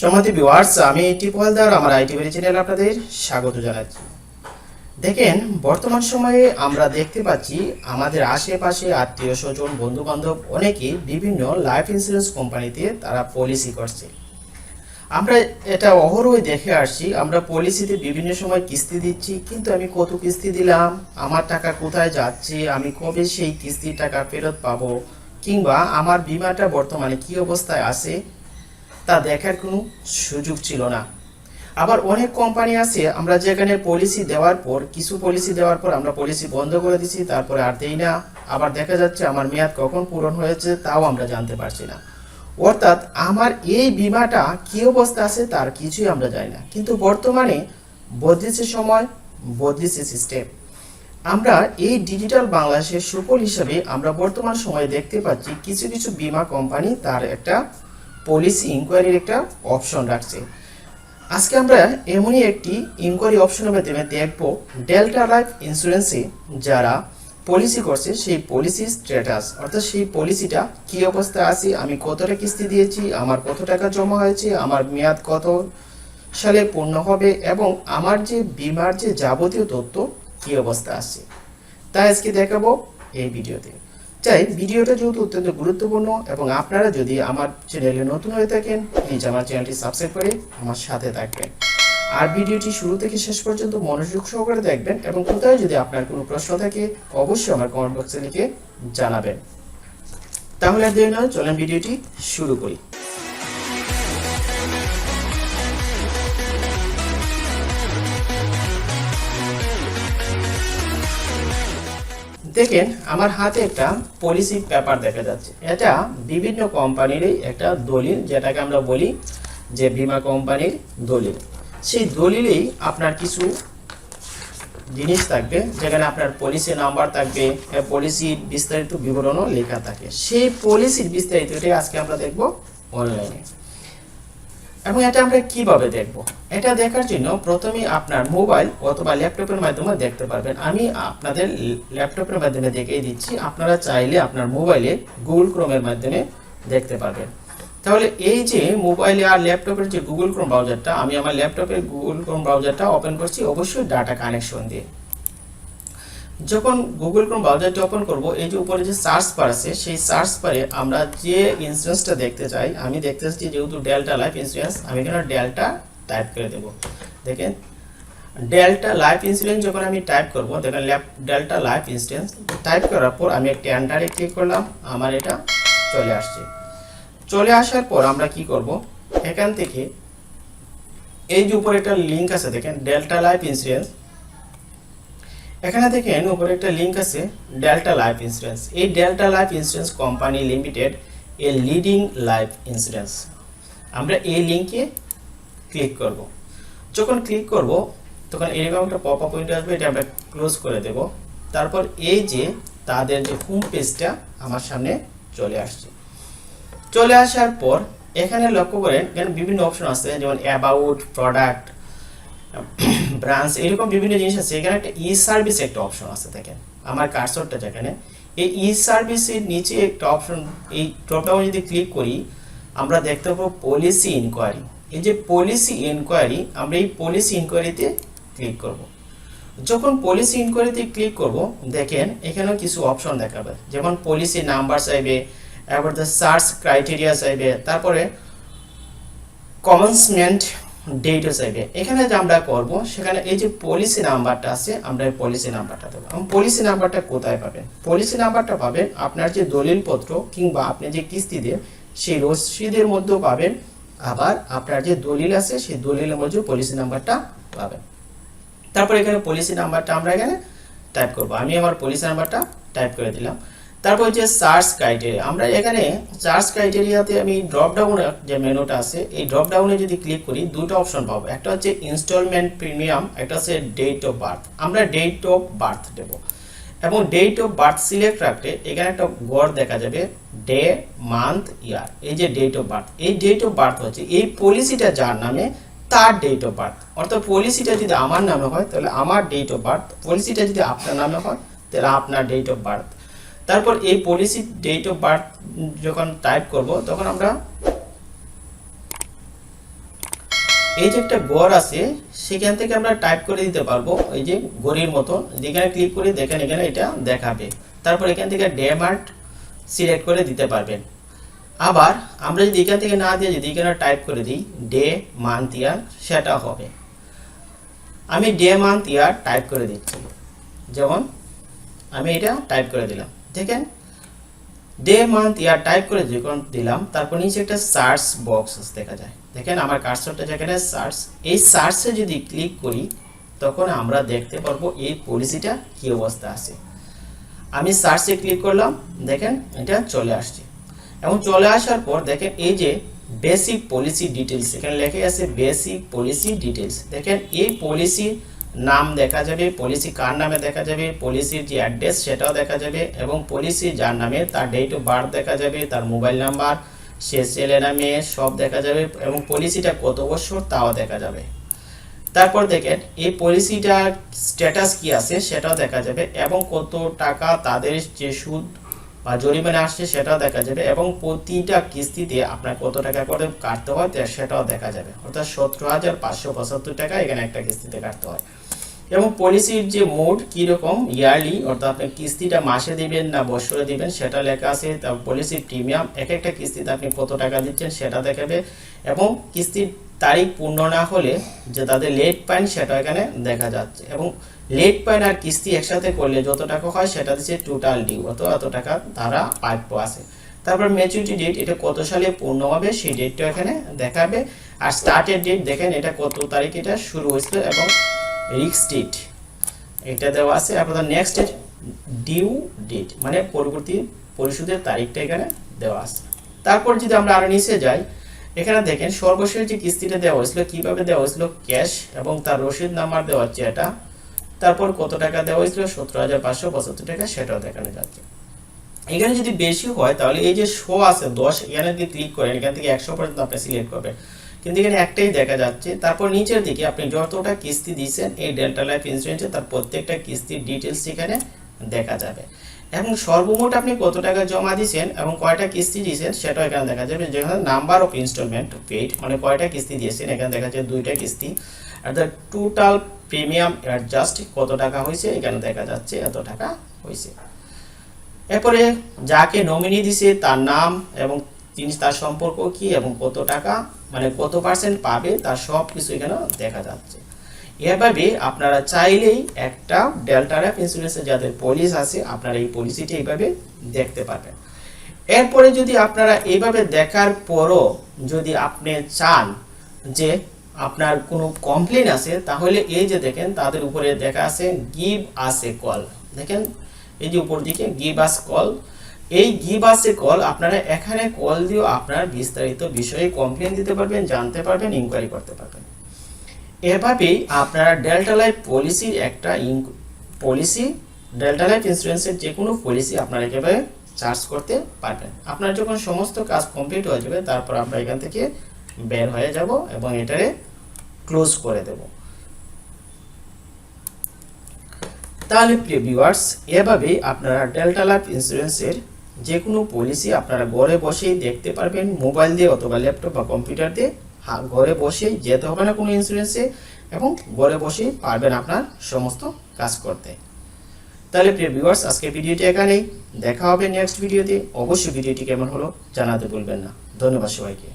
সমাধি ভিউয়ার্স, আমি টিপু হালদার আমার আইটি বেরি চ্যানেল আপনাদের স্বাগত জানাচ্ছি। দেখেন, বর্তমান সময়ে আমরা দেখতে পাচ্ছি আমাদের আশেপাশে আত্মীয় স্বজন বন্ধু বান্ধব অনেকেই বিভিন্ন লাইফ ইন্স্যুরেন্স কোম্পানিতে তারা পলিসি করছে। আমরা এটা অহরই দেখে আসছি, আমরা পলিসিতে বিভিন্ন সময় কিস্তি দিচ্ছি, কিন্তু আমি কত কিস্তি দিলাম, আমার টাকা কোথায় যাচ্ছে, আমি কবে সেই কিস্তির টাকা ফেরত পাবো, কিংবা আমার বিমাটা বর্তমানে কি অবস্থায় আছে তা দেখার কোনো সুযোগ ছিল না। আবার অনেক কোম্পানি আছে, আমরা যেখানে পলিসি দেওয়ার পর, কিছু পলিসি দেওয়ার পর আমরা পলিসি বন্ধ করে দিচ্ছি তারপরে আর দেই না। আবার দেখা যাচ্ছে আমার মেয়াদ কখন পূরণ হয়েছে, তাও আমরা জানতে পারছি না। অর্থাৎ আমার এই বিমাটা কি অবস্থা আছে তার কিছুই আমরা জানি না। কিন্তু বর্তমানে বদলেছে সময়, বদলেছে সিস্টেম আমরা এই ডিজিটাল বাংলাদেশের সুফল হিসাবে আমরা বর্তমান সময়ে দেখতে পাচ্ছি কিছু কিছু বীমা কোম্পানি তার একটা পলিসি ইনকোয়ারির একটা অপশন রাখছে। আজকে আমরা এমনই একটি ইনকোয়ারি অপশনের মাধ্যমে দেখব ডেল্টা লাইফ ইন্স্যুরেন্সে যারা পলিসি করছে, সেই পলিসি স্ট্যাটাস অর্থাৎ সেই পলিসিটা কি অবস্থা আছে, আমি কতটা কিস্তি দিয়েছি, আমার কত টাকা জমা হয়েছে, আমার মেয়াদ কত সালে পূর্ণ হবে, এবং আমার যে বিমার যে যাবতীয় তথ্য কি অবস্থা আছে। তাই আজকে দেখাবো এই ভিডিওতে। চাই ভিডিওটা যেহেতু অত্যন্ত গুরুত্বপূর্ণ এবং আপনারা যদি আমার চ্যানেলে নতুন হয়ে থাকেন প্লিজ আমার চ্যানেলটি সাবস্ক্রাইব করে আমার সাথে থাকবেন। আর ভিডিওটি শুরু থেকে শেষ পর্যন্ত মনোযোগ সহকারে দেখবেন এবং কোথায় যদি আপনার কোনো প্রশ্ন থাকে, অবশ্যই আমার কমেন্ট বক্সে লিখে জানাবেন। তাহলে আর দেরি নয় চলেন ভিডিওটি শুরু করি। দেখেন, আমার হাতে একটা পলিসি পেপার দেখা যাচ্ছে। এটা বিভিন্ন কোম্পানিরই একটা দলিল, যেটাকে আমরা বলি যে বীমা কোম্পানির দলিল। সেই দলিলেই আপনার কিছু জিনিস থাকবে, যেখানে আপনার পলিসি নাম্বার থাকবে পলিসির বিস্তারিত বিবরণও লেখা থাকে। সেই পলিসির বিস্তারিতটাই আজকে আমরা দেখব অনলাইনে এবং এটা আমরা কীভাবে দেখব? এটা দেখার জন্য প্রথমে আপনার মোবাইল অথবা ল্যাপটপের মাধ্যমে দেখতে পারবেন। আমি আপনাদের ল্যাপটপের মাধ্যমে দেখিয়ে দিচ্ছি। আপনারা চাইলে আপনার মোবাইলে গুগল ক্রোমের মাধ্যমে দেখতে পারবেন। তাহলে এই যে মোবাইলে আর ল্যাপটপের যে গুগল ক্রোম ব্রাউজারটা, আমি আমার ল্যাপটপের গুগল ক্রোম ব্রাউজারটা ওপেন করছি। অবশ্যই ডাটা কানেকশন দিয়ে। যখন গুগল ক্রোম ব্রাউজারটি ওপেন করব, এই যে উপরে যে সার্চ বার আছে, সেই সার্চ বারে আমরা যে ইন্স্যুরেন্সটা দেখতে চাই, আমি দেখতে চাচ্ছি যেহেতু ডেল্টা লাইফ ইন্স্যুরেন্স আমি এখানে ডেল্টা টাইপ করে দেব। দেখেন ডেল্টা লাইফ ইন্স্যুরেন্স যখন আমি টাইপ করব, দেখেন ডেল্টা লাইফ ইন্স্যুরেন্স টাইপ করার পর আমি একটি এন্টারে ক্লিক করলাম, আমার এটা চলে আসছে। চলে আসার পর আমরা কি করব? এখান থেকে এই যে উপরে একটা লিঙ্ক আছে, দেখেন ডেল্টা লাইফ ইন্স্যুরেন্স এখানে দেখেন উপরে একটা লিঙ্ক আছে ডেল্টা লাইফ ইন্স্যুরেন্স এই delta life insurance company limited a leading life insurance আমরা এই লিঙ্কে ক্লিক করব। যখন ক্লিক করব, তখন এরকম একটা পপ আপ উইন্ডো আসবে, এটা আমরা ক্লোজ করে দেব। তারপর এই যে তাদের যে হোম পেজটা আমার সামনে চলে আসছে। চলে আসার পর এখানে লক্ষ্য করেন, এখানে বিভিন্ন অপশন আছে, যেমন অ্যাবাউট প্রোডাক্ট ব্রাঞ্চ এরকম বিভিন্ন জিনিস আছে। এখানে একটা ই সার্ভিস একটা অপশন আছে, দেখেন। আমার কার্সরটা যেখানে এই ই সার্ভিসের নিচে একটা অপশন এই ড্রপডাউন যদি ক্লিক করি, আমরা দেখতে পাবো পলিসি ইনকোয়ারি এই যে পলিসি ইনকোয়ারি আমরা এই পলিসি ইনকোয়ারিতে ক্লিক করব। যখন পলিসি ইনকোয়ারিতে ক্লিক করব, দেখেন, এখানেও কিছু অপশন দেখাবে। যেমন পলিসি নাম্বার চাইবে এবার দ্য সার্চ ক্রাইটেরিয়া চাইবে তারপরে কমেন্সমেন্ট ডেটও চাইবে এখানে যে আমরা করব, সেখানে এই যে পলিসি নাম্বারটা আছে, আমরা পলিসি নাম্বারটা দেবো। এবং পলিসি নাম্বারটা কোথায় পাবেন পলিসি নাম্বারটা পাবেন আপনার যে দলিলপত্র কিংবা আপনি যে কিস্তি দেন সেই রসিদের মধ্যেও পাবেন। আবার আপনার যে দলিল আছে, সেই দলিলের মধ্যেও পলিসি নাম্বারটা পাবেন। তারপর এখানে পলিসি নাম্বারটা আমরা এখানে টাইপ করব। আমি আমার পলিসি নাম্বারটা টাইপ করে দিলাম। তারপর যে সার্চ ক্রাইটেরিয়া আমরা এখানে সার্চ ক্রাইটেরিয়াতে আমি ড্রপ যে মেনুটা আছে, এই ড্রপ ডাউনে যদি ক্লিক করি, দুটো অপশন পাবো। একটা হচ্ছে ইনস্টলমেন্ট প্রিমিয়াম একটা হচ্ছে ডেট অফ বার্থ আমরা ডেট অফ বার্থ দেব। এবং ডেট অফ বার্থ সিলেক্ট রাখলে এখানে একটা গড় দেখা যাবে ডে মান্থ ইয়ার এই যে ডেট অফ বার্থ এই ডেট অফ বার্থ হচ্ছে, এই পলিসিটা যার নামে, তার ডেট অফ বার্থ অর্থাৎ পলিসিটা যদি আমার নামে হয়, তাহলে আমার ডেট অফ বার্থ পলিসিটা যদি আপনার নামে হয়, তাহলে আপনার ডেট অফ বার্থ তারপর এই পলিসি ডেট অফ বার্থ যখন টাইপ করব, তখন আমরা এই যে একটা গড় আছে, সেখান থেকে আমরা টাইপ করে দিতে পারব। এই যে গড়ির মতো, যেখানে ক্লিক করে দেখেন, এখানে এটা দেখাবে। তারপর এখান থেকে ডেমার্ট সিলেক্ট করে দিতে পারবেন। আবার আমরা যদি এখান থেকে না দিয়ে যদি এখানে টাইপ করে দিই ডে মান্থ ইয়ার সেটা হবে। আমি ডে মান্থ ইয়ার টাইপ করে দিচ্ছি। যেমন আমি এটা টাইপ করে দিলাম। দেখেন ডে মান্থ ইয়ার টাইপ করে যখন দিলাম, তারপর নিচে একটা সার্চ বক্স দেখা যায়। দেখেন আমার কার্সরটা যেখানে সার্চ এই সার্চে যদি ক্লিক করি, তখন আমরা দেখতে পারব এই পলিসিটা কি অবস্থা আছে। আমি সার্চে ক্লিক করলাম, দেখেন এটা চলে আসছে। এবং চলে আসার পর দেখেন এই যে বেসিক পলিসি ডিটেলস এখানে লেখা আছে বেসিক পলিসি ডিটেলস দেখেন এই পলিসির নাম দেখা যাবে পলিসি কার নামে দেখা যাবে পলিসির যে অ্যাড্রেস সেটাও দেখা যাবে এবং পলিসি যার নামে তার ডেট অফ বার্থ দেখা যাবে, তার মোবাইল নাম্বার সে ছেলে নামে সব দেখা যাবে এবং পলিসিটা কত বছর তাও দেখা যাবে। তারপর দেখেন, এই পলিসিটার স্ট্যাটাস কি আছে সেটাও দেখা যাবে এবং কত টাকা তাদের যে সুদ জরিমানা আসছে সেটাও দেখা যাবে এবং প্রতিটা কিস্তিতে আপনার কত টাকা করে কাটতে হয় সেটাও দেখা যাবে। অর্থাৎ সতেরো হাজার পাঁচশো পঁচাত্তর টাকা এখানে একটা কিস্তিতে কাটতে হয়। এবং পলিসির যে মোড কীরকম ইয়ারলি, অর্থাৎ আপনি কিস্তিটা মাসে দিবেন না বছরে দিবেন, সেটা লেখা আছে পলিসির প্রিমিয়াম এক একটা কিস্তিতে আপনি কত টাকা দিচ্ছেন সেটা দেখাবে। এবং কিস্তির তারিখ পূর্ণ না হলে যে তাদের লেট পাইন সেটা এখানে দেখা যাচ্ছে। এবং লেট পাইন আর কিস্তি একসাথে করলে যত টাকা হয় সেটা দিচ্ছে টোটাল ডিউ অত এত টাকা তারা প্রাপ্য আছে। তারপর ম্যাচুরিটি ডেট এটা কত সালে পূর্ণ হবে সেই ডেটটা এখানে দেখাবে। আর স্টার্টের ডেট দেখেন এটা কত তারিখ, এটা শুরু হয়েছিল এবং রিক্স ডেট এটা দেওয়া আছে। আপনার নেক্সট ডেট ডিউ ডেট মানে পরবর্তী পরিশোধের তারিখটা এখানে দেওয়া আছে। তারপর যদি আমরা আরও নিচে যাই এখানে দেখেন, সর্বশেষ যে কিস্তিটা দেওয়া হয়েছিল, কীভাবে দেওয়া হয়েছিল? ক্যাশ এবং তার রসিদ নাম্বার দেওয়া হচ্ছে এটা। তারপর কত টাকা দেওয়া হয়েছিল? সতেরো হাজার পাঁচশো পঁচাত্তর টাকা, সেটাও দেখানো যাচ্ছে। এখানে যদি বেশি হয়, তাহলে এই যে শো আছে, দশ, এখানে যদি ক্লিক করেন, এখান থেকে একশো পর্যন্ত আপনি সিলেক্ট করবেন। কিন্তু এখানে একটাই দেখা যাচ্ছে, তারপর নিচের দিকে আপনি যতটা কিস্তি দিয়েছেন, এই ডেল্টা লাইফ ইন্স্যুরেন্সে তার প্রত্যেকটা কিস্তির ডিটেলস এখানে দেখা যাবে। এবং সর্বমোট আপনি কত টাকা জমা দিয়েছেন এবং কয়টা কিস্তি দিয়েছেন সেটাও এখানে দেখা যাবে। যেখানে নাম্বার অফ ইনস্টলমেন্ট পেইড মানে কয়টা কিস্তি দিয়েছেন, এখানে দেখা যাচ্ছে দুইটা কিস্তি। আর দ্য টোটাল প্রিমিয়াম অ্যাডজাস্ট কত টাকা হয়েছে, এখানে দেখা যাচ্ছে এত টাকা হয়েছে। এরপরে যাকে নমিনি দিছে, তার নাম এবং তিনি তার সম্পর্ক কি এবং কত টাকা মানে কত পার্সেন্ট পাবে, তার সব কিছু এখানে দেখা যাচ্ছে। এভাবে আপনারা চাইলেই একটা ডেল্টা লাইফ ইন্স্যুরেন্সের যাদের পলিস আছে, আপনারা এই পলিসিটি এইভাবে দেখতে পাবেন এরপরে যদি আপনারা এইভাবে দেখার পরও যদি আপনি চান যে আপনার কোনো কমপ্লেন আছে, তাহলে এই যে দেখেন, তাদের উপরে দেখা আছে গিভ আস কল দেখেন, এই যে উপর দিকে গিভ আস কল এই গিভ আস কল আপনারা এখানে কল দিয়েও আপনার বিস্তারিত বিষয়ে কমপ্লেন দিতে পারবেন, জানতে পারবেন ইনকোয়ারি করতে পারবেন। এভাবেই আপনারা ডেল্টা লাইফ পলিসির একটা পলিসি ডেল্টা লাইফ ইন্স্যুরেন্সের যে কোনো পলিসি আপনারা একেবারে চার্জ করতে পারবেন। আপনার যখন সমস্ত কাজ কমপ্লিট হয়ে যাবে, তারপর আমরা এখান থেকে বের হয়ে যাব এবং এটারে ক্লোজ করে দেব। তাহলে প্রিয় ভিউয়ার্স এভাবেই আপনারা ডেল্টা লাইফ ইন্স্যুরেন্সের যে কোনো পলিসি আপনারা ঘরে বসেই দেখতে পারবেন মোবাইল দিয়ে অথবা ল্যাপটপ বা কম্পিউটার দিয়ে। ঘরে বসেই যেতে হবে না কোনো ইন্স্যুরেন্সে এবং ঘরে বসেই পারবেন আপনার সমস্ত কাজ করতে। তাহলে প্রিয় ভিউয়ার্স আজকের ভিডিওটি এখানেই। দেখা হবে নেক্সট ভিডিওতে অবশ্যই ভিডিওটি কেমন হলো জানাতে ভুলবেন না। ধন্যবাদ সবাইকে।